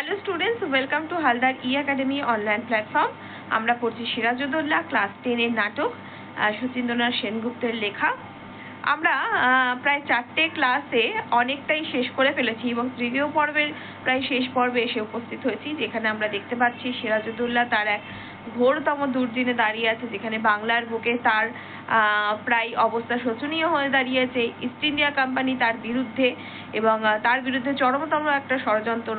Hello students welcome to Haldar E academy online platform আমরা পড়ছি Sirajuddaulah class টেনের নাটক সুচিন্দ্রনাথ সেনগুপ্তের লেখা। আমরা প্রায় চারটে ক্লাসে অনেকটাই শেষ করে ফেলেছি এবং তৃতীয় পর্বের প্রায় শেষ পর্বে এসে উপস্থিত হয়েছি, যেখানে আমরা দেখতে পাচ্ছি সিরাজুদ্দৌল্লা তার এক ঘোরতম দুর্দিনে দাঁড়িয়ে আছে, যেখানে বাংলার বুকে তার প্রায় অবস্থা শোচনীয় হয়ে দাঁড়িয়েছে। ইস্ট ইন্ডিয়া কোম্পানি তার বিরুদ্ধে এবং তার বিরুদ্ধে চরমতম একটা ষড়যন্ত্র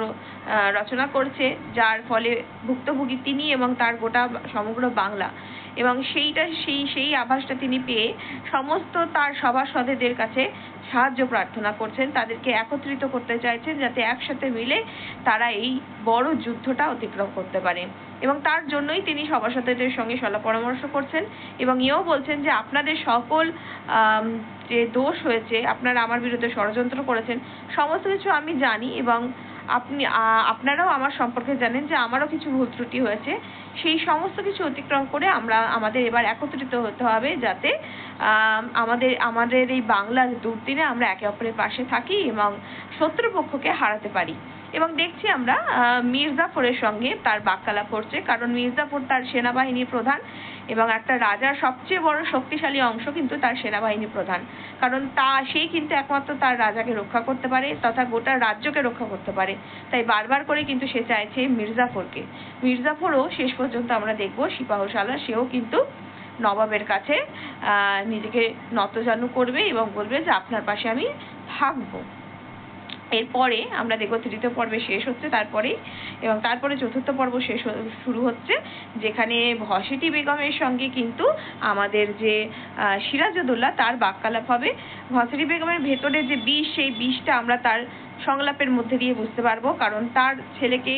রচনা করছে, যার ফলে ভুক্তভোগী তিনি এবং তার গোটা, সমগ্র বাংলা। এবং সেইটা, সেই সেই আভাসটা তিনি পেয়ে সমস্ত তার সভাসদেদের কাছে সাহায্য প্রার্থনা করছেন, তাদেরকে একত্রিত করতে চাইছেন যাতে একসাথে মিলে তারা এই বড় যুদ্ধটা অতিক্রম করতে পারে। এবং তার জন্যই তিনি সভাসদেদের সঙ্গে সলা পরামর্শ করছেন এবং এও বলছেন যে আপনাদের সকল যে দোষ হয়েছে, আপনারা আমার বিরুদ্ধে ষড়যন্ত্র করেছেন, সমস্ত কিছু আমি জানি এবং আপনি আপনারাও আমার সম্পর্কে জানেন যে আমারও কিছু ভুল ত্রুটি হয়েছে। সেই সমস্ত কিছু অতিক্রম করে আমরা আমাদের এবার একত্রিত হতে হবে যাতে আম, আমাদের আমাদের এই বাংলার দুর্দিনে আমরা একে অপরের পাশে থাকি এবং শত্রুপক্ষকে হারাতে পারি। এবং দেখছি আমরা মির্জাফরের সঙ্গে তার বাক্যালাপ করছে কারণ মির্জাফর তার সেনাবাহিনীর প্রধান। এবং একটা রাজার সবচেয়ে বড় শক্তিশালী অংশ কিন্তু তার সেনাবাহিনী প্রধান। কারণ তা সেই কিন্তু একমাত্র তার রাজাকে রক্ষা করতে পারে তথা গোটা রাজ্যকে রক্ষা করতে পারে। তাই বারবার করে কিন্তু সে চাইছে মির্জাফরকে। মির্জাফরও শেষ পর্যন্ত আমরা দেখব সিপাহসালা সেও কিন্তু নবাবের কাছে নিজেকে নতজানু করবে এবং বলবে যে, আপনার পাশে আমি থাকব। এরপরে আমরা দেখব তৃতীয় পর্বে শেষ হচ্ছে তারপরেই এবং তারপরে চতুর্থ পর্ব শেষ শুরু হচ্ছে, যেখানে ভসিটি বেগমের সঙ্গে কিন্তু আমাদের যে সিরাজউদ্দৌলা তার বাক্যালাপ হবে। ভসিটি বেগমের ভেতরে যে বিষ, সেই বিষটা আমরা তার সংলাপের মধ্যে দিয়ে বুঝতে পারব, কারণ তার ছেলেকে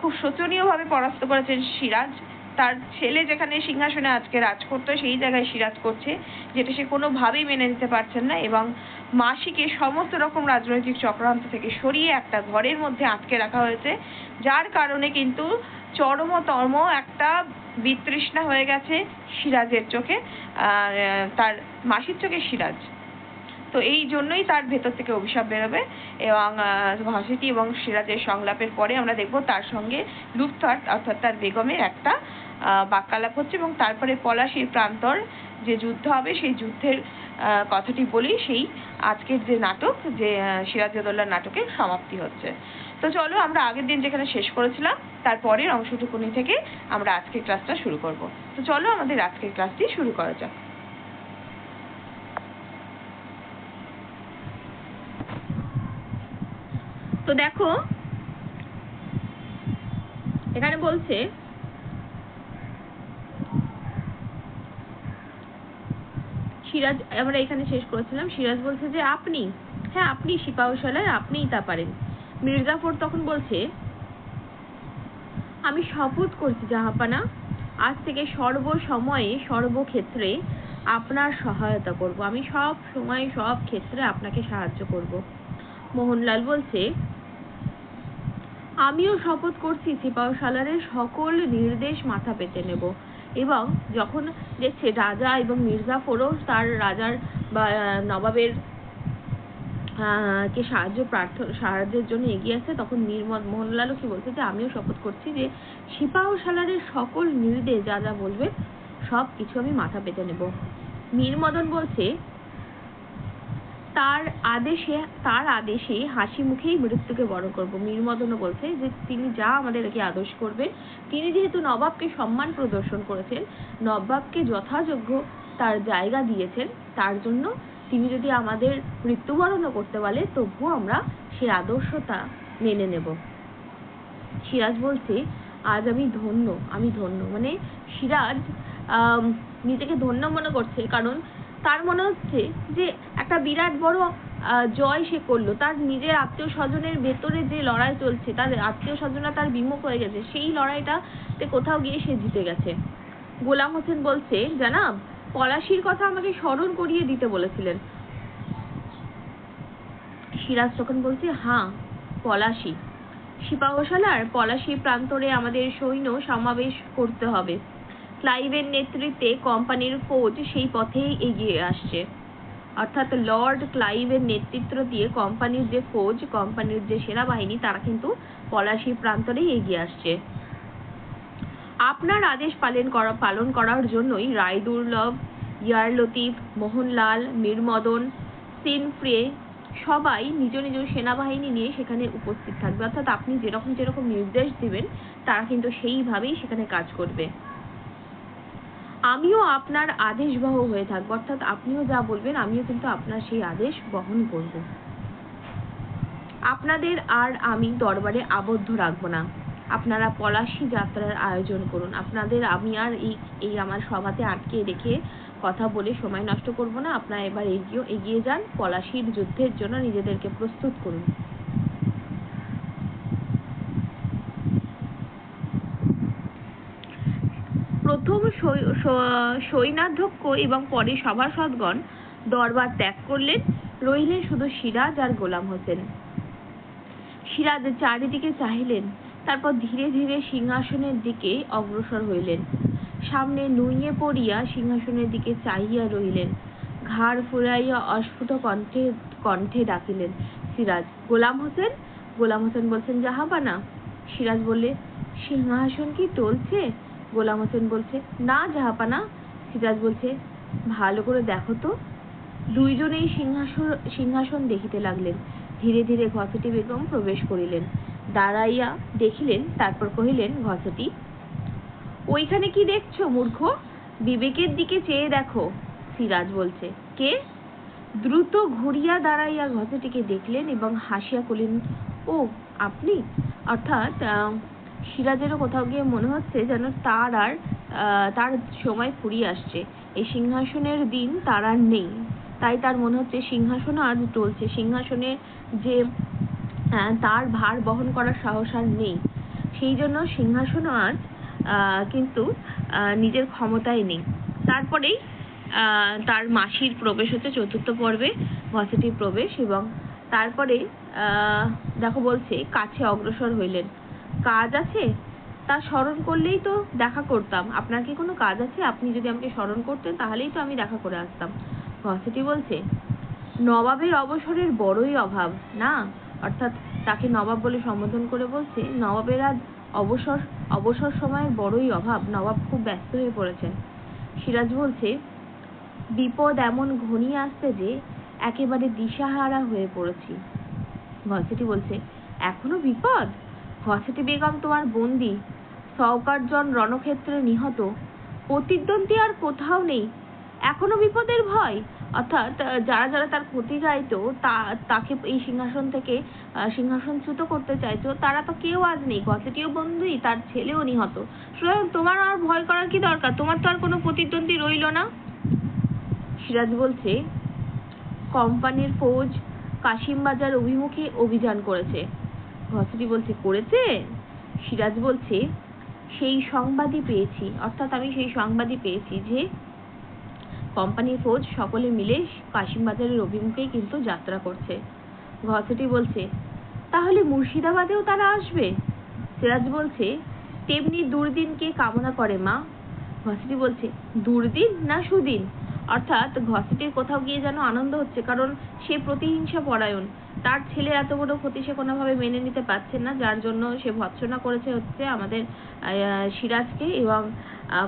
খুব শোচনীয়ভাবে পরাস্ত করেছেন সিরাজ। তার ছেলে যেখানে সিংহাসনে আজকে রাজ করতো সেই জায়গায় সিরাজ করছে, যেটা সে কোনোভাবেই মেনে নিতে পারছেন না এবং মাসিকে সমস্ত রকম রাজনৈতিক চক্রান্ত থেকে সরিয়ে একটা ঘরের মধ্যে আটকে রাখা হয়েছে, যার কারণে কিন্তু চরমতম একটা বিতৃষ্ণা হয়ে গেছে সিরাজের চোখে তার মাসির চোখে সিরাজ। তো এই জন্যই তার ভেতর থেকে অভিশাপ বেরোবে এবং ভাসিটি এবং সিরাজের সংলাপের পরে আমরা দেখব তার সঙ্গে লুফথার অর্থাৎ তার বেগমের একটা বাক্যালাপ হচ্ছে এবং তারপরে পলাশির প্রান্তর যে যুদ্ধ হবে সেই যুদ্ধের কথাটি বলি সেই আজকের যে নাটক যে আহ, সিরাজউদ্দৌলার নাটকের সমাপ্তি হচ্ছে। তো চলো আমরা আগের দিন যেখানে শেষ করেছিলাম তারপরের অংশটুকুনি থেকে আমরা আজকের ক্লাসটা শুরু করব। তো চলো আমাদের আজকের ক্লাসটি শুরু করা যাক। তো দেখো, এখানে বলছে, সিরাজ, আমরা এখানে শেষ করেছিলাম, সিরাজ বলছে যে আপনি হ্যাঁ আপনি সিপাহসালার আপনিই তা পারেন। মির্জাফর তখন বলছে, আমি শপথ করছি জাহাপানা, আজ থেকে সর্ব সময়ে সর্বক্ষেত্রে আপনার সহায়তা করব। আমি সব সময়, সব ক্ষেত্রে আপনাকে সাহায্য করব। মোহনলাল বলছে আমিও শপথ করছি সিপাহসালারের সকল নির্দেশ মাথা পেতে নেব। এবং যখন দেখছে রাজা এবং মির্জাফরও তার রাজার বা নবাবের কে সাহায্য প্রার্থ, সাহায্যের জন্য এগিয়ে আসছে তখন নির্মদ মোহনলালও কি বলছে যে, আমিও শপথ করছি যে সিপাহসালারের সকল নির্দেশ যা যা বলবে সব কিছু আমি মাথা পেতে নেব। মীর মদন বলছে তার আদেশে তার আদেশে হাসি মুখেই মৃত্যুকে বড় করব। মীরমদনও বলছে যে তিনি যা আমাদেরকে আদেশ করবেন, তিনি যেহেতু নবাবকে সম্মান প্রদর্শন করেছেন, নবাবকে যথাযোগ্য তার জায়গা দিয়েছেন, তার জন্য তিনি যদি আমাদের মৃত্যুবরণও করতে বলে, তবুও আমরা সেই আদর্শতা মেনে নেব। সিরাজ বলছে, আজ আমি ধন্য আমি ধন্য। মানে সিরাজ নিজেকে ধন্য মনে করছে কারণ তার মনে হচ্ছে যে একটা বিরাট বড় আহ, জয় সে করল। তার নিজের আত্মীয় স্বজনের ভেতরে যে লড়াই চলছে তার আত্মীয় স্বজনরা তার বিমুখ হয়ে গেছে। সেই লড়াইটাতে কোথাও গিয়ে সে জিতে গেছে। গোলাম হোসেন বলছে জানাব পলাশির কথা আমাকে স্মরণ করিয়ে দিতে বলেছিলেন। সিরাজ তখন বলছে হ্যাঁ পলাশি। সিপাহসালার পলাশি প্রান্তরে আমাদের সৈন্য সমাবেশ করতে হবে। ক্লাইভের নেতৃত্বে কোম্পানির ফৌজ সেই পথেই এগিয়ে আসছে। অর্থাৎ লর্ড ক্লাইভের নেতৃত্ব দিয়ে কোম্পানির যে ফৌজ কোম্পানির যে সেনাবাহিনী, তারা কিন্তু পলাশী প্রান্তরেই এগিয়ে আসছে। আপনার আদেশ পালন করা, পালন করার জন্যই রায়দুর্লভ, ইয়ার লতিফ, মোহনলাল, মীরমদন, সিনফ্রে সবাই নিজ নিজ সেনাবাহিনী নিয়ে সেখানে উপস্থিত থাকবে। অর্থাৎ আপনি যেরকম যেরকম নির্দেশ দিবেন, তারা কিন্তু সেইভাবেই সেখানে কাজ করবে। আমিও আপনার আদেশবাহ হয়ে থাকব। অর্থাৎ আপনিও যা বলবেন, আমিও কিন্তু আপনার সেই আদেশ বহন করব। আপনাদের আর আমি দরবারে আবদ্ধ রাখব না। আপনারা পলাশী যাত্রার আয়োজন করুন। আপনাদের আমি আর এই এই আমার সভাতে আটকে রেখে কথা বলে সময় নষ্ট করব না। আপনারা এবার এগিয়ে এগিয়ে যান। পলাশীর যুদ্ধের জন্য নিজেদেরকে প্রস্তুত করুন। প্রথম সৈন্যাধ্যক্ষ এবং পরে সভাসদগণ দরবার ত্যাগ করলেন। রইলেন শুধু সিরাজ আর গোলাম হোসেন। সিরাজ চারিদিকে চাহিলেন, তারপর ধীরে ধীরে সিংহাসনের দিকে অগ্রসর হইলেন। সামনে নুইয়ে পড়িয়া সিংহাসনের দিকে চাহিয়া রহিলেন। ঘাড় ফুরাইয়া অস্ফুট কণ্ঠে কণ্ঠে ডাকিলেন, সিরাজ, গোলাম হোসেন? গোলাম হোসেন বলছেন জাহাবানা সিরাজ বললে, সিংহাসন কি টলছে গোলাম হোসেন বলছে, না, জাহাপানা। সিরাজ বলছে, ভালো করে দেখো তো। দুইজনেই সিংহাসন সিংহাসন দেখিতে লাগলেন। ধীরে ধীরে ঘসেটি বেগম প্রবেশ করিলেন। দাঁড়াইয়া দেখিলেন, তারপর কহিলেন ঘসেটি ওইখানে কি দেখছ, মূর্খ? বিবেকের দিকে চেয়ে দেখো, সিরাজ বলছে। কে? দ্রুত ঘুরিয়া দাঁড়াইয়া ঘসেটিকে দেখলেন এবং হাসিয়া করিলেন ও, আপনি? অর্থাৎ সিরাজেরও কোথাও গিয়ে মনে হচ্ছে যেন তার আর তার সময় ফুরিয়ে আসছে। এই সিংহাসনের দিন তার আর নেই। তাই তার মনে হচ্ছে সিংহাসনও আজ টলছে সিংহাসনে যে তার ভার বহন করার সাহস আর নেই। সেই জন্য সিংহাসনও আজ কিন্তু নিজের ক্ষমতায় নেই। তারপরেই তার মাসির প্রবেশ হচ্ছে চতুর্থ পর্বে ঘসেটির প্রবেশ এবং তারপরে দেখো বলছে, কাছে অগ্রসর হইলেন। কাজ আছে? তা স্মরণ করলেই তো দেখা করতাম। আপনার কি কোনো কাজ আছে? আপনি যদি আমাকে স্মরণ করতেন, তাহলেই তো আমি দেখা করে আসতাম। ঘসেটি বলছে, নবাবের অবসরের বড়ই অভাব, না? অর্থাৎ তাকে নবাব বলে সম্বোধন করে বলছে, নবাবের আজ অবসর অবসর সময়ের বড়ই অভাব, নবাব খুব ব্যস্ত হয়ে পড়েছেন। সিরাজ বলছে, বিপদ এমন ঘনিয়ে আসছে যে একেবারে দিশাহারা হয়ে পড়েছি। ঘসেটি বলছে, এখনও বিপদ? ঘসেটি বেগম তোমার বন্দি। সওকারজন রণক্ষেত্রে নিহত। প্রতিদ্বন্দ্বী আর কোথাও নেই। এখনও বিপদের ভয়। অর্থাৎ যারা যারা তার ক্ষতি চাইতো, তা, তাকে এই সিংহাসন থেকে সিংহাসনচ্যুত করতে চাইতো, তারা তো কেউ আজ নেই। ঘসেটিও বন্ধুই তার ছেলেও নিহত। সুতরাং তোমার আর ভয় করার কি দরকার? তোমার তো আর কোনো প্রতিদ্বন্দ্বী রইল না। সিরাজ বলছে, কোম্পানির ফৌজ কাশিম বাজার অভিমুখে অভিযান করেছে। ঘসেটি বলছে, করেছে? সিরাজ বলছে, সেই সংবাদই পেয়েছি। অর্থাৎ আমি সেই সংবাদই পেয়েছি যে কোম্পানির ফৌজ সকলে মিলে কাশিম বাজারের অভিমুখেই কিন্তু যাত্রা করছে। ঘসেটি বলছে, তাহলে মুর্শিদাবাদেও তারা আসবে? সিরাজ বলছে, তেমনি দুর্দিনকে কামনা করে মা। ঘসেটি বলছে, দুর্দিন না সুদিন? অর্থাৎ ঘসেটির কোথাও গিয়ে যেন আনন্দ হচ্ছে, কারণ সে প্রতিহিংসা পরায়ণ। তার ছেলে এত বড় ক্ষতি সে কোনোভাবে মেনে নিতে পারছে না, যার জন্য সে ভৎসনা করেছে হচ্ছে আমাদের সিরাজকে এবং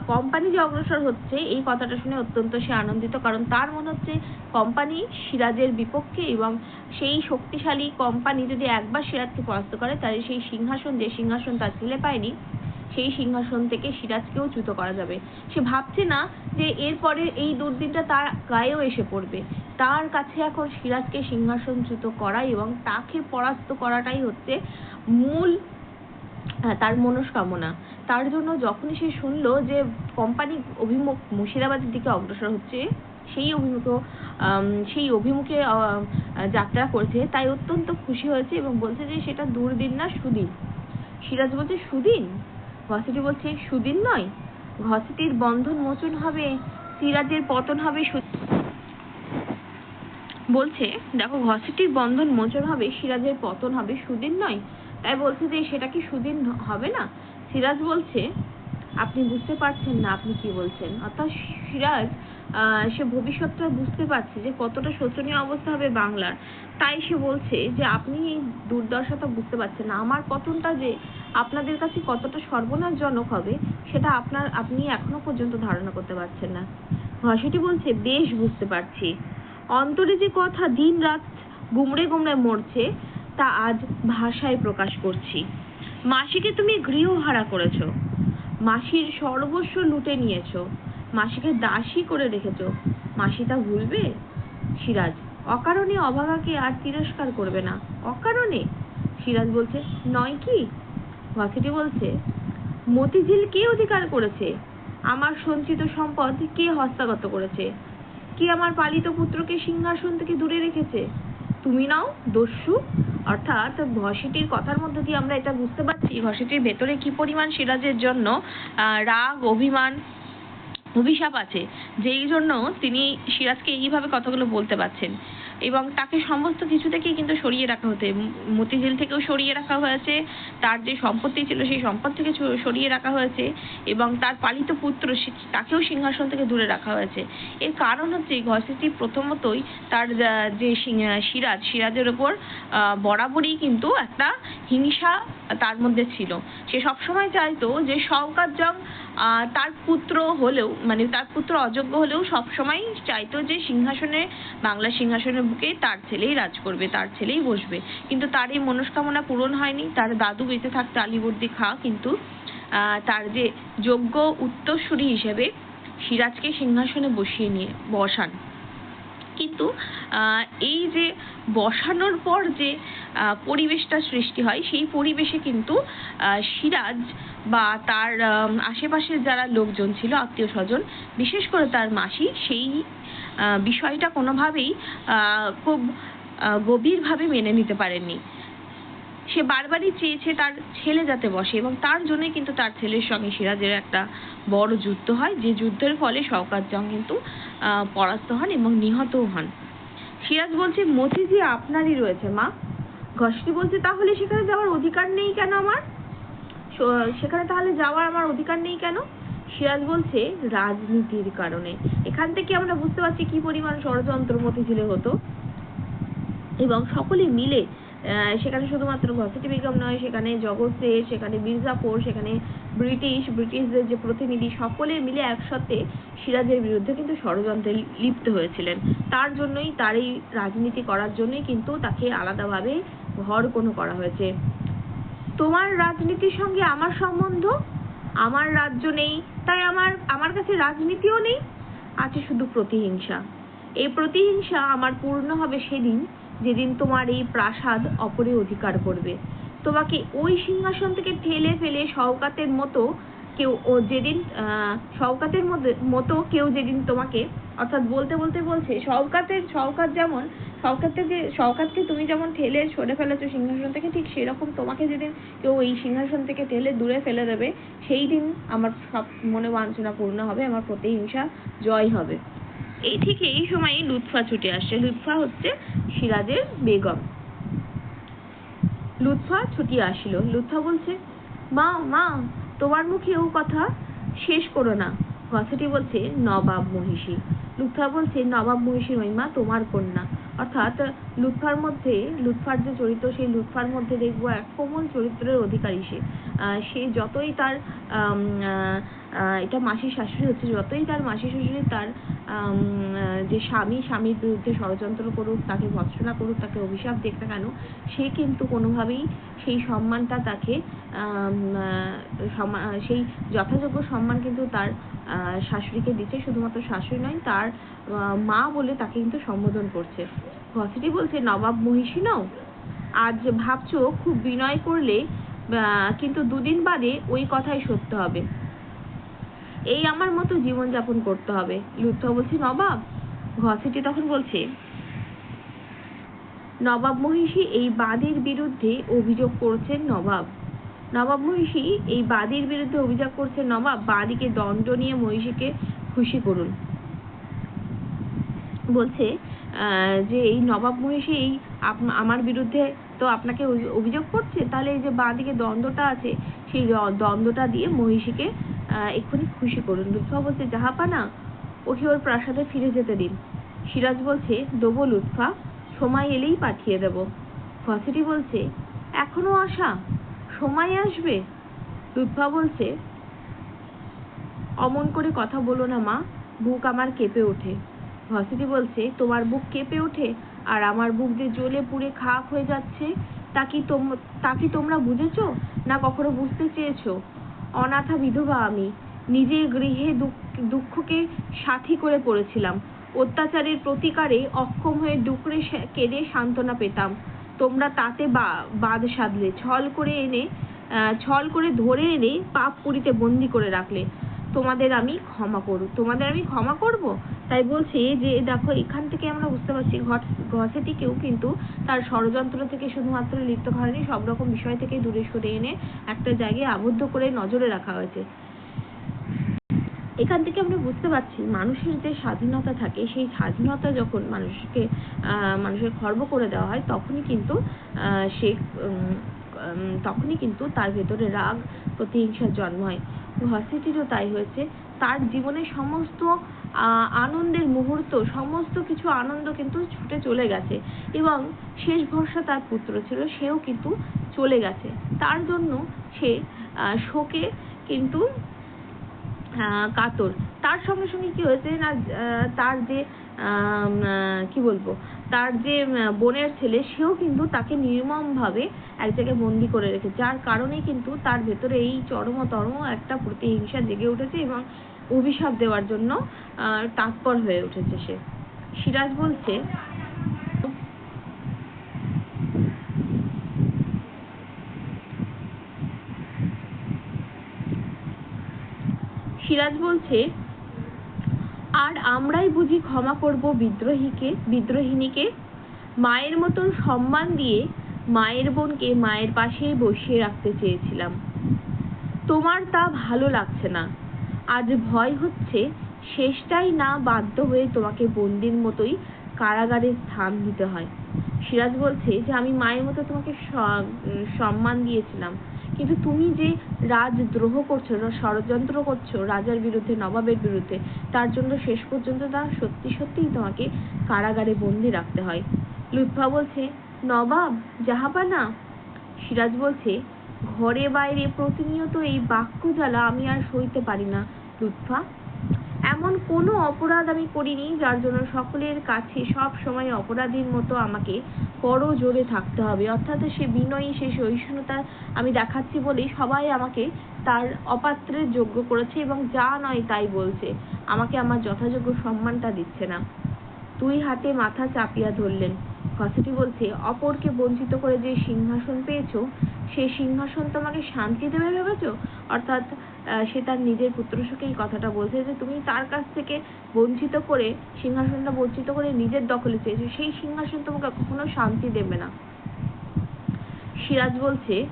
কোম্পানি যে অগ্রসর হচ্ছে, এই কথাটা শুনে অত্যন্ত সে আনন্দিত। কারণ তার মনে হচ্ছে কোম্পানি সিরাজের বিপক্ষে এবং সেই শক্তিশালী কোম্পানি যদি একবার সিরাজকে পরাস্ত করে, তাহলে সেই সিংহাসন যে সিংহাসন তার ছেলে পায়নি সেই সিংহাসন থেকে সিরাজকেও চ্যুত করা যাবে। সে ভাবছে না যে এরপরে এই দুর্দিনটা তার গায়েও এসে পড়বে। তার কাছে এখন সিরাজকে সিংহাসনচ্যুত করা এবং তাকে পরাস্ত করাটাই হচ্ছে মূল তার মনস্কামনা। তার জন্য যখনই সে শুনলো যে কোম্পানি অভিমুখ মুর্শিদাবাদের দিকে অগ্রসর হচ্ছে, সেই অভিমুখে সেই অভিমুখে যাত্রা করছে, তাই অত্যন্ত খুশি হয়েছে এবং বলছে যে সেটা দুর্দিন না সুদিন। সিরাজ বলছে, সুদিন? ঘসেটি বলছে, সুদিন নয় ঘসেটির বন্ধন মোচন হবে, সিরাজের পতন হবে বলছে, দেখো ঘসেটির বন্ধন মোচন হবে, সিরাজের পতন হবে, সুদিন নয়। তাই বলছে যে, সেটা কি সুদিন হবে না? সিরাজ বলছে, আপনি বুঝতে পারছেন না, আপনি কি বলছেন? অর্থাৎ সিরাজ সে ভবিষ্যৎটা বুঝতে পারছে যে কতটা শোচনীয় অবস্থা হবে বাংলার। তাই সে বলছে যে, আপনি এই দুর্দশাটা বুঝতে পারছেন না। আমার পতনটা যে আপনাদের কাছে কতটা সর্বনাশজনক হবে, সেটা আপনার, আপনি এখনও পর্যন্ত ধারণা করতে পারছেন না। ভাষাটি বলছে, বেশ বুঝতে পারছি। অন্তরে যে কথা দিন রাত গুমড়ে গুমড়ে মরছে, তা আজ ভাষায় প্রকাশ করছি। মাসিকে তুমি গৃহহারা করেছ। মাসির সর্বস্ব লুটে নিয়েছো। মাসিকে দাসী করে রেখেছো। মাসি তা ভুলবে? সিরাজ, অকারণে অভাগাকে আর তিরস্কার করবে না। অকারণে? সিরাজ বলছে, নয় কি? ভাসিটি বলছে, মতিঝিল কে অধিকার করেছে? আমার সঞ্চিত সম্পদ কে হস্তগত করেছে? কে আমার পালিত পুত্রকে সিংহাসন থেকে দূরে রেখেছে? তুমি নাও, দস্যু। অর্থাৎ ঘষিটির কথার মধ্যে দিয়ে আমরা এটা বুঝতে পারছি ঘষিটির ভেতরে কি পরিমাণ সিরাজের জন্য রাগ, অভিমান অভিশাপ আছে। যেই জন্য তিনি সিরাজকে এইভাবে কথাগুলো বলতে পারছেন। এবং তাকে সমস্ত কিছু থেকেই কিন্তু সরিয়ে রাখা হতে। মতিঝিল থেকেও সরিয়ে রাখা হয়েছে, তার যে সম্পত্তি ছিল সেই সম্পদ থেকে সরিয়ে রাখা হয়েছে এবং তার পালিত পুত্র তাকেও সিংহাসন থেকে দূরে রাখা হয়েছে। এর কারণ হচ্ছে ঘসিটি প্রথমতই তার যে সিরাজ, সিরাজের ওপর বরাবরই কিন্তু একটা হিংসা তার মধ্যে ছিল। সে সবসময় চাইতো যে শওকাত জং তার পুত্র হলেও মানে তার পুত্র অযোগ্য হলেও সবসময় চাইতো যে সিংহাসনে, বাংলা সিংহাসনের বুকে তার ছেলেই রাজ করবে, তার ছেলেই বসবে। কিন্তু তার এই মনস্কামনা পূরণ হয়নি। তার দাদু বেঁচে থাকতে আলিবর্দি খা, কিন্তু তার যে যোগ্য উত্তরসূরি হিসেবে সিরাজকে সিংহাসনে বসিয়ে নিয়ে বসান। কিন্তু এই যে বসানোর পর যে পরিবেশটা সৃষ্টি হয়, সেই পরিবেশে কিন্তু সিরাজ বা তার আশেপাশের যারা লোকজন ছিল, আত্মীয় স্বজন, বিশেষ করে তার মাসি, সেই বিষয়টা কোনোভাবেই খুব গভীরভাবে মেনে নিতে পারেননি। সে বারবারই চেয়েছে তার ছেলে যাতে বসে এবং তার জন্যই কিন্তু তার ছেলের সঙ্গে সিরাজের একটা বড় যুদ্ধ হয়, যে যুদ্ধের ফলে শওকাত জং কিন্তু পরাস্ত হন এবং নিহতও হন। সিরাজ বলছে মতিজি আপনারই রয়েছে, মা। ঘসটি বলছে, তাহলে সেখানে যাওয়ার অধিকার নেই কেন আমার? সেখানে তাহলে যাওয়ার আমার অধিকার নেই কেন? সিরাজ বলছে রাজনীতির কারণে। এখান থেকে আমরা বুঝতে পারছি কি পরিমাণ ষড়যন্ত্র মতিঝিলে হতো। এবং সকলে মিলে সেখানে শুধুমাত্র ঘসেটি বেগম নয়, সেখানে জগৎ দে সেখানে মির্জাপুর, সেখানে ব্রিটিশ, ব্রিটিশদের যে প্রতিনিধি, সকলে মিলে একসাথে সিরাজের বিরুদ্ধে কিন্তু ষড়যন্ত্রে লিপ্ত হয়েছিলেন। তার জন্যই তার এই রাজনীতি করার জন্যই কিন্তু তাকে আলাদাভাবে ঘর কোনো করা হয়েছে। তোমার রাজনীতির সঙ্গে আমার সম্বন্ধ? আমার রাজ্য নেই, তাই আমার আমার কাছে রাজনীতিও নেই, আছে শুধু প্রতিহিংসা। এই প্রতিহিংসা আমার পূর্ণ হবে সেদিন, যেদিন তোমার এই প্রাসাদ অপরে অধিকার করবে। তোমাকে ওই সিংহাসন থেকে ঠেলে ফেলে শওকাতের মতো কেউ, ও যেদিন শওকাতের মধ্যে, মতো কেউ যেদিন তোমাকে, অর্থাৎ বলতে বলতে বলছে, শওকাতের, শওকাত যেমন শওকাতের যে, শওকাতকে তুমি যেমন ঠেলে সরে ফেলেছো সিংহাসন থেকে, ঠিক সেরকম তোমাকে যেদিন কেউ এই সিংহাসন থেকে ঠেলে দূরে ফেলে দেবে, সেই দিন আমার সব মনে বাঞ্ছনা পূর্ণ হবে, আমার প্রতিহিংসা জয় হবে। এই ঠিক এই সময়ই লুৎফা ছুটে আসছে লুৎফা হচ্ছে সিরাজের বেগম। লুৎফা ছুটিয়া আসিল। লুৎফা বলছে, মা মা তোমার মুখে ও কথা শেষ করো না। কথাটি বলছে নবাব মহিষী। লুৎফা বলছে নবাব মহিষীর মহিমা তোমার কন্যা। অর্থাৎ লুৎফার মধ্যে লুৎফার যে চরিত্র সেই লুৎফার মধ্যে দেখব এক কোমল চরিত্রের অধিকারী সে। সে যতই তার আহ, এটা মাসির শাশুড়ি হচ্ছে যতই তার মাসি শাশুড়ি তার যে স্বামী, স্বামীর বিরুদ্ধে ষড়যন্ত্র করুক, তাকে ভৎসনা করুক, তাকে অভিশাপ দেখ না কেন, সে কিন্তু কোনোভাবেই সেই সম্মানটা তাকে সেই যথাযোগ্য সম্মান কিন্তু তার শাশুড়িকে দিচ্ছে, শুধুমাত্র শাশুড়ি নয়, তার মা বলে তাকে কিন্তু সম্বোধন করছে। ঘসিটি বলছে, নবাব মহিষী নও, আজ ভাবছ খুব বিনয় করলে কিন্তু দুদিন বাদে ওই কথাই সত্য হবে। এই আমার মতো জীবনযাপন করতে হবে। লুৎফা বলছে নবাব? ঘসিটি তখন বলছে, নবাব মহিষী এই বাদীর বিরুদ্ধে অভিযোগ করছেন নবাব। নবাব মহিষী, এই বাদীর বিরুদ্ধে অভিযোগ করছেন নবাব, বাদীকে দণ্ড নিয়ে মহিষীকে খুশি করুন। বলছে যে এই নবাব মহিষী এই আমার বিরুদ্ধে তো আপনাকে অভিযোগ করছে, তাহলে এই যে বাঁদিকে দ্বন্দ্বটা আছে, সেই দ্বন্দ্বটা দিয়ে মহিষীকে এক্ষুনি খুশি করুন। লুৎফা বলছে জাহাপানা ওকে ওর প্রাসাদে ফিরে যেতে দিন। সিরাজ বলছে, দেবো লুৎফা, সময় এলেই পাঠিয়ে দেব। ফসিটি বলছে, এখনও আশা? সময় আসবে? লুৎফা বলছে, অমন করে কথা বলো না মা, বুক আমার কেঁপে ওঠে। ভাসিটি বলছে, তোমার বুক কেঁপে ওঠে? আর আমার বুক যে জ্বলে পুড়ে খাক হয়ে যাচ্ছে, তা কি তোম, তা কি তোমরা বুঝেছ? না কখনো বুঝতে চেয়েছো? অনাথা বিধবা আমি। নিজের গৃহে দুঃখ- দুঃখকে সাথী করে পড়েছিলাম। অত্যাচারের প্রতিকারে অক্ষম হয়ে ডুকরে কেঁদে সান্ত্বনা পেতাম। তোমরা তাতে বাদ সাধলে, ছল করে এনে ছল করে ধরে এনে পাপ পুরীতে বন্দি করে রাখলে। তোমাদের আমি ক্ষমা করব। তোমাদের আমি ক্ষমা করব? তাই বলছি যে, দেখো, এখান থেকে আমরা বুঝতে পারছি ঘট- ঘসেটিকেও কিন্তু তার ষড়যন্ত্র থেকে শুধুমাত্র লিপ্ত হয়নি, সব রকম বিষয় থেকে দূরে সরে এনে একটা জায়গায় আবদ্ধ করে নজরে রাখা হয়েছে। এখান থেকে আমরা বুঝতে পারছি মানুষের যে স্বাধীনতা থাকে, সেই স্বাধীনতা যখন মানুষকে মানুষের খর্ব করে দেওয়া হয়, তখনই কিন্তু সে তখনই কিন্তু তার ভেতরে রাগ, প্রতিহিংসার জন্ম হয়। ভার্সিটিরও তাই হয়েছে। তার জীবনের সমস্ত আনন্দের মুহূর্ত, সমস্ত কিছু আনন্দ কিন্তু ছুটে চলে গেছে এবং শেষ ভরসা তার পুত্র ছিল, সেও কিন্তু চলে গেছে। তার জন্য সে শোকে কিন্তু কাতর। তার সঙ্গে সঙ্গে কি হয়েছে না তার যে কি বলব, তার যে বোনের ছেলে, সেও কিন্তু তাকে নির্মম ভাবে এক জায়গায় বন্দি করে রেখেছে। যার কারণে কিন্তু তার ভেতরে এই চরমতর একটা প্রতিহিংসা জেগে উঠেছে এবং অভিশাপ দেওয়ার জন্য তৎপর হয়ে উঠেছে সে। সিরাজ বলছে সিরাজ বলছে, আর আমরাই বুঝি ক্ষমা করব বিদ্রোহীকে, বিদ্রোহিনীকে। মায়ের মতন সম্মান দিয়ে মায়ের বোনকে মায়ের পাশেই বসিয়ে রাখতে চেয়েছিলাম। তোমার তা ভালো লাগছে না। আজ ভয় হচ্ছে, শেষটাই না বাধ্য হয়ে তোমাকে বন্দির মতোই কারাগারে স্থান দিতে হয়। সিরাজ বলছে যে, আমি মায়ের মতো তোমাকে সম্মান দিয়েছিলাম। কিন্তু তুমি যে রাজদ্রোহ করছ ষড়যন্ত্র করছ রাজার বিরুদ্ধে, নবাবের বিরুদ্ধে, তার জন্য শেষ পর্যন্ত তা সত্যি সত্যিই তোমাকে কারাগারে বন্দি রাখতে হয়। লুৎফা বলছে, নবাব জাহাপানা সিরাজ বলছে, ঘরে বাইরে প্রতিনিয়ত এই বাক্য জ্বালা আমি আর সইতে পারি না। লুৎফা এমন কোনো অপরাধ আমি করিনি যার জন্য সকলের কাছে সব সময় অপরাধীর মতো আমাকে বড় জোরে থাকতে হবে। অর্থাৎ সে বিনয়ী, সে সহিষ্ণুতা আমি দেখাচ্ছি বলেই সবাই আমাকে তার অপাত্রের যোগ্য করেছে এবং যা নয় তাই বলছে। আমাকে আমার যথাযোগ্য সম্মানটা দিচ্ছে না। দুই হাতে মাথা চাপিয়া ধরলেন। ফসিটি বলছে, অপরকে বঞ্চিত করে যে সিংহাসন পেয়েছ সেই সিংহাসন তোমাকে শান্তি দেবে ভেবেছো অর্থাৎ সে তার নিজের পুত্রসুখে এই কথাটা বলছে যে তুমি তার কাছ থেকে বঞ্চিত করে, সিংহাসনটা বঞ্চিত করে নিজের দখলে চেয়েছো। সেই সিংহাসন তোমাকে কখনো শান্তি দেবে না। সিরাজ বলছে,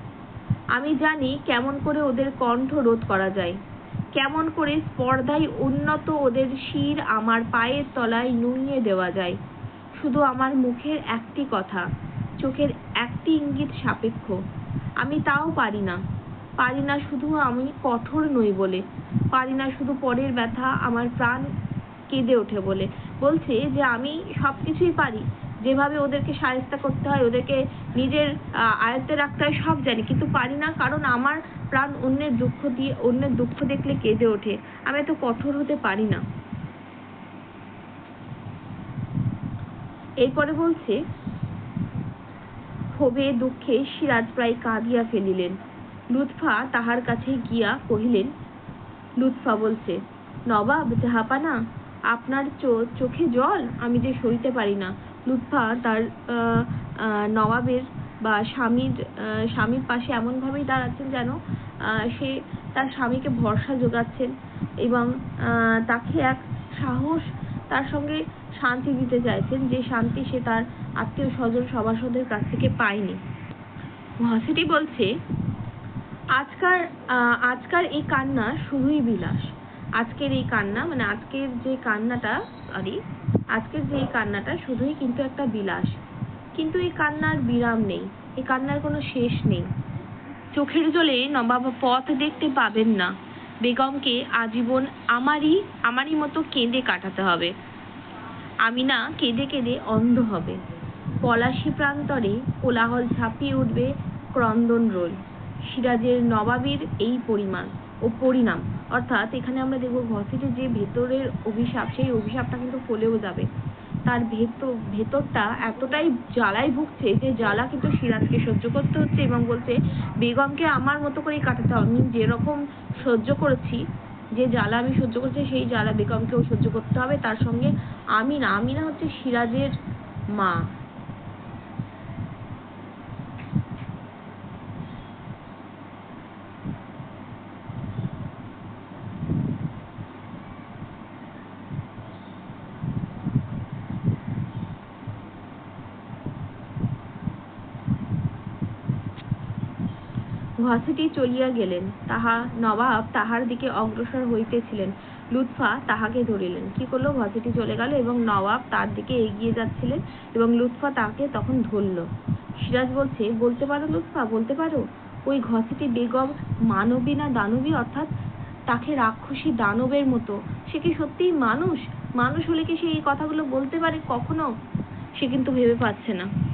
আমি জানি কেমন করে ওদের কণ্ঠ রোধ করা যায়। কেমন করে স্পর্ধায় উন্নত ওদের শির আমার পায়ের তলায় নুইয়ে দেওয়া যায়। শুধু আমার মুখের একটি কথা, চোখের একটি ইঙ্গিত সাপেক্ষ। আমি তাও পারি না। পারি না শুধু আমি কঠোর নই বলে। পারি না শুধু পরের ব্যথা আমার প্রাণ কেঁদে ওঠে বলে। বলছে যে, আমি সবকিছুই পারি। যেভাবে ওদেরকে সায়স্তা করতে হয়, ওদেরকে নিজের আয়ত্তে রাখতে হয়, সব জানি। কিন্তু পারি না কারণ আমার প্রাণ অন্যের দুঃখ দিয়ে, অন্যের দুঃখ দেখলে কেঁদে ওঠে। আমি এত কঠোর হতে পারি না। এরপরে বলছে, ক্ষোভে দুঃখে সিরাজ প্রায় কাঁদিয়া ফেলিলেন। লুৎফা তাহার কাছে গিয়া কহিলেন, লুৎফা বলছে, নবাব জাহাপানা, আপনার চোখে জল? আমি যে সইতে পারি না। লুৎফা তার নবাবের বা স্বামীর স্বামীর পাশে এমন ভাবেই দাঁড়াচ্ছেন যেন সে তার স্বামীকে ভরসা যোগাচ্ছেন এবং তাকে এক সাহস তার সঙ্গে শান্তি দিতে চাইছেন, যে শান্তি সে তার আত্মীয় স্বজন সভাসদের কাছ থেকে পায়নি। ভাসিটি বলছে আজকার আজকার এই কান্না শুধুই বিলাস। আজকের এই কান্না মানে আজকের যে কান্নাটা সরি আজকের যে এই কান্নাটা শুধুই কিন্তু একটা বিলাস। কিন্তু এই কান্নার বিরাম নেই, এই কান্নার কোনো শেষ নেই। চোখের জলে নবাব পথ দেখতে পাবেন না। বেগমকে আজীবন আমারই আমারই মতো কেঁদে কাটাতে হবে। আমিনা কেঁদে কেঁদে অন্ধ হবে। পলাশী প্রান্তরে কোলাহল ঝাঁপিয়ে উঠবে ক্রন্দন রোল। সিরাজের নবাবীর এই পরিমাণ ও পরিণাম। অর্থাৎ এখানে আমরা দেখব ঘসেটের যে ভেতরের অভিশাপ, সেই অভিশাপটা কিন্তু ফলেও যাবে। তার ভেতর ভেতরটা এতটাই জ্বালায় ভুগছে যে জ্বালা কিন্তু সিরাজকে সহ্য করতে হচ্ছে এবং বলছে, বেগমকে আমার মতো করেই কাটাতে হবে। আমি যেরকম সহ্য করেছি, যে জ্বালা আমি সহ্য করছি, সেই জ্বালা বেগমকেও সহ্য করতে হবে। তার সঙ্গে আমিনা আমিনা হচ্ছে সিরাজের মা। ভার্সিটি চলিয়া গেলেন। তাহা নবাব তাহার দিকে অগ্রসর হইতেছিলেন। লুৎফা তাহাকে ধরিলেন। কি করল? ভার্সিটি চলে গেল এবং নবাব তার দিকে এগিয়ে যাচ্ছিলেন এবং লুৎফা তাকে তখন ধরলো। সিরাজ বলছে, বলতে পারো লুৎফা, বলতে পারো? ওই ঘসেটি বেগম মানবী না দানবী? অর্থাৎ তাকে রাক্ষসী দানবের মতো। সে কি সত্যিই মানুষ? মানুষ হলে কি সে এই কথাগুলো বলতে পারে কখনো? সে কিন্তু ভেবে পাচ্ছে না।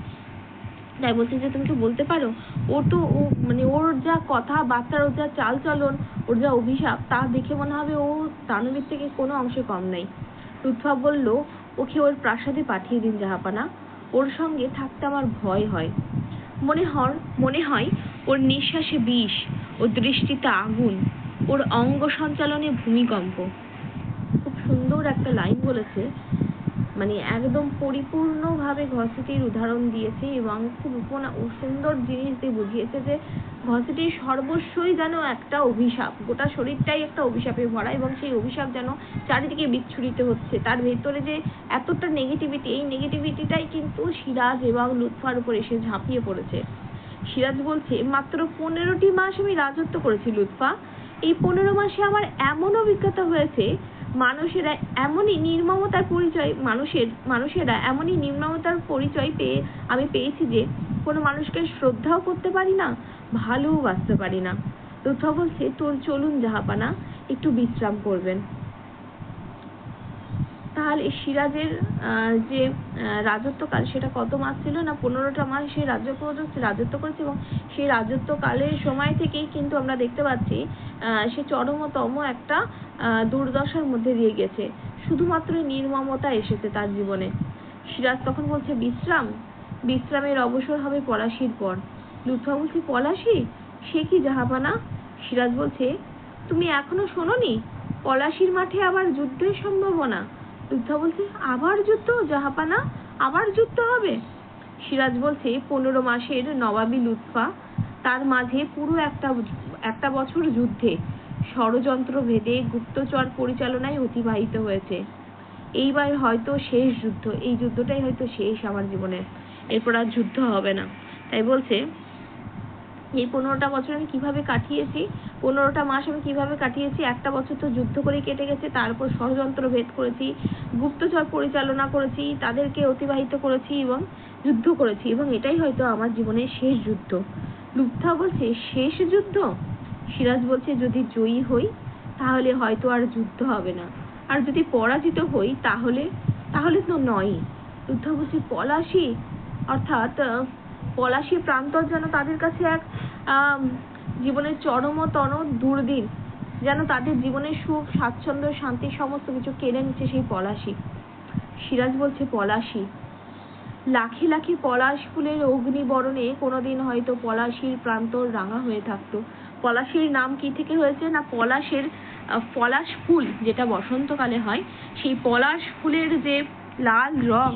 তাই বলছে যে তুমি কি বলতে পারো? ও তো ও মানে ওর যা কথা বার্তার ওর যা চাল চলন ওর যা অভিশাপ, তা দেখে মনে হবে ও দানবীর থেকে কোনো অংশে কম নাই। লুৎফা বলল, ওকে ওর প্রাসাদে পাঠিয়ে দিন, জাহাপানা। ওর সঙ্গে থাকতে আমার ভয় হয়। মনে হর, মনে হয় ওর নিঃশ্বাসে বিষ, ওর দৃষ্টিতে আগুন, ওর অঙ্গ সঞ্চালনে ভূমিকম্প। খুব সুন্দর একটা লাইন বলেছে। মানে একদম পরিপূর্ণভাবে ঘসেটির উদাহরণ দিয়েছে এবং খুব সুন্দর জিনিস দিয়ে বুঝিয়েছে যে ঘসেটির সর্বস্বই যেন একটা অভিশাপ। গোটা শরীরটাই একটা অভিশাপে ভরা এবং সেই অভিশাপ যেন চারিদিকে বিচ্ছুরিত হচ্ছে। তার ভেতরে যে এতটা নেগেটিভিটি এই নেগেটিভিটিটাই কিন্তু সিরাজ এবং লুৎফার উপর এসে ঝাঁপিয়ে পড়েছে। সিরাজ বলছে, মাত্র পনেরোটি মাস আমি রাজত্ব করেছি, লুৎফা। এই পনেরো মাসে আমার এমন অভিজ্ঞতা হয়েছে মানুষেরা এমনই নির্মমতার পরিচয় মানুষের, মানুষেরা এমনই নির্মমতার পরিচয় পেয়ে আমি পেয়েছি যে কোনো মানুষকে শ্রদ্ধাও করতে পারি না, ভালোও ভালোবাসতে পারি না। লুৎফা বলছে তোর চলুন জাহাপানা, একটু বিশ্রাম করবেন। তাহলে সিরাজের যে রাজত্বকাল সেটা কত মাস ছিল না পনেরোটা মাস সে রাজ্য রাজত্ব করেছে এবং সেই রাজত্বকালের সময় থেকেই কিন্তু আমরা দেখতে পাচ্ছি সে চরমতম একটা দুর্দশার মধ্যে দিয়ে গেছে। শুধুমাত্র নির্মমতা এসেছে তার জীবনে। সিরাজ তখন বলছে, বিশ্রাম? বিশ্রামের অবসর হবে পলাশির পর। লুৎফা বলছে, পলাশি? সে কি জাহাপানা? সিরাজ বলছে, তুমি এখনও শোনোনি? পলাশির মাঠে আবার যুদ্ধের সম্ভাবনা? লুৎফা বলছে আবার যুদ্ধ, জাহাপানা আবার যুদ্ধ হবে? সিরাজ বলছে, পনেরো মাসের নবাবী লুৎফা তার মাঝে পুরো একটা একটা বছর যুদ্ধে ষড়যন্ত্র ভেদে গুপ্তচর পরিচালনায় অতিবাহিত হয়েছে। এইবার হয়তো শেষ যুদ্ধ, এই যুদ্ধটাই হয়তো শেষ আমার জীবনের এরপর আর যুদ্ধ হবে না। তাই বলছে এই পনেরোটা বছর আমি কীভাবে কাটিয়েছি, পনেরোটা মাস আমি কীভাবে কাটিয়েছি, একটা বছর তো যুদ্ধ করে কেটে গেছে, তারপর ষড়যন্ত্র ভেদ করেছি, গুপ্তচর পরিচালনা করেছি, তাদেরকে অতিবাহিত করেছি এবং যুদ্ধ করেছি, এবং এটাই হয়তো আমার জীবনের শেষ যুদ্ধ। লুপ্থা বলছে, শেষ যুদ্ধ? সিরাজ বলছে, যদি জয়ী হই, তাহলে হয়তো আর যুদ্ধ হবে না। আর যদি পরাজিত হই, তাহলে তাহলে তো নয় লুপ্থা বলছে, পলাশি? অর্থাৎ পলাশী প্রান্তর যেন তাদের কাছে এক জীবনের চরমতর দুর্দিন, যেন তাদের জীবনের সুখ, স্বাচ্ছন্দ্য, শান্তি সমস্ত কিছু কেড়ে নিচ্ছে সেই পলাশী। সিরাজ বলছে, পলাশী। লাখে লাখে পলাশ ফুলের অগ্নিবরণে কোনোদিন হয়তো পলাশীর প্রান্তর রাঙা হয়ে থাকতো। পলাশীর নাম কি থেকে হয়েছে না পলাশের পলাশ ফুল যেটা বসন্তকালে হয়, সেই পলাশ ফুলের যে লাল রং,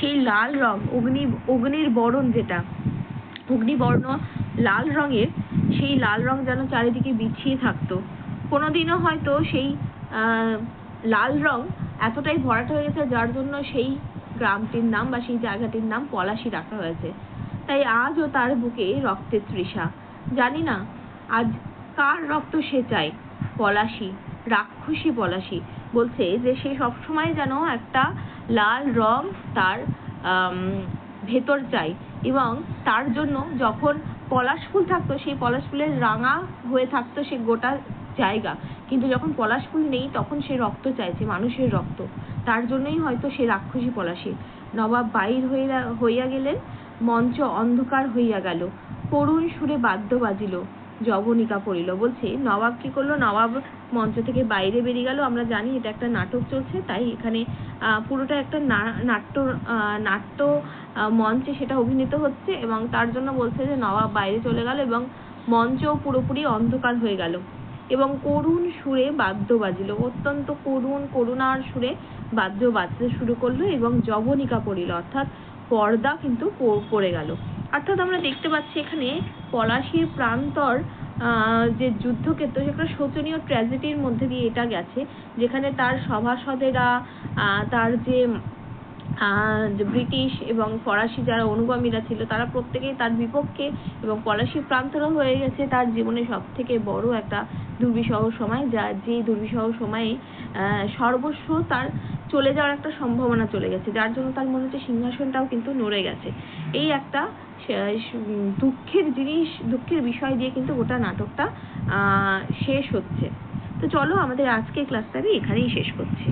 সেই লাল রং, অগ্নি, অগ্নির বরণ যেটা, অগ্নিবর্ণ লাল রঙের, সেই লাল রং যেন চারিদিকে বিছিয়ে থাকতো। কোনোদিনও হয়তো সেই লাল রং এতটাই ভরাট হয়ে গেছে, যার জন্য সেই গ্রামটির নাম বা সেই জায়গাটির নাম পলাশী রাখা হয়েছে। তাই আজও তার বুকে রক্তের তৃষা। জানি না আজ কার রক্ত সে চায়। পলাশী, রাক্ষসী পলাশী বলছে যে সে সবসময় যেন একটা লাল রং তার ভেতর চাই এবং তার জন্য যখন পলাশ ফুল থাকতো, সেই পলাশ ফুলের রাঙা হয়ে থাকতো সে গোটা জায়গা। কিন্তু যখন পলাশ ফুল নেই, তখন সে রক্ত চাইছে মানুষের রক্ত। তার জন্যই হয়তো সে রাক্ষসী পলাশী। নবাব বাইর হইয়া হইয়া গেলেন, মঞ্চ অন্ধকার হইয়া গেল। করুণ সুরে বাদ্য বাজিল। জবনিকা পড়িল। বলছে, নবাব কি করল? নবাব মঞ্চ থেকে বাইরে বেরিয়ে গেল। আমরা জানি এটা একটা নাটক চলছে, তাই এখানে পুরোটা একটা নাট্য নাট্য মঞ্চে সেটা অভিনীত হচ্ছে এবং তার জন্য বলছে যে নবাব বাইরে চলে গেল এবং মঞ্চ পুরোপুরি অন্ধকার হয়ে গেল এবং করুণ সুরে বাদ্য বাজিল। অত্যন্ত করুণ, করুণার সুরে বাদ্য বাজতে শুরু করল এবং জবনিকা পড়িল। অর্থাৎ পর্দা কিন্তু পড়ে গেল। অর্থাৎ আমরা দেখতে পাচ্ছি এখানে পলাশির প্রান্তর যে যুদ্ধক্ষেত্র সেটা শোচনীয় ট্র্যাজেডির মধ্যে দিয়ে এটা গেছে। যেখানে তার সভাসদেরা তার যে ব্রিটিশ এবং ফরাসি যারা অনুগামীরা ছিল, তারা প্রত্যেকেই তার বিপক্ষে এবং পলাশী প্রান্তরও হয়ে গেছে তার জীবনে সব থেকে বড় একটা দুর্বিষহ সময়, যা যে দুর্বিষহ সময়ে সর্বস্ব তার চলে যাওয়ার একটা সম্ভাবনা চলে গেছে, যার জন্য তার মনে হচ্ছে সিংহাসনটাও কিন্তু নড়ে গেছে। এই একটা দুঃখের জিনিস, দুঃখের বিষয় দিয়ে কিন্তু গোটা নাটকটা শেষ হচ্ছে। তো চলো আমাদের আজকের ক্লাসটা আমি এখানেই শেষ করছি।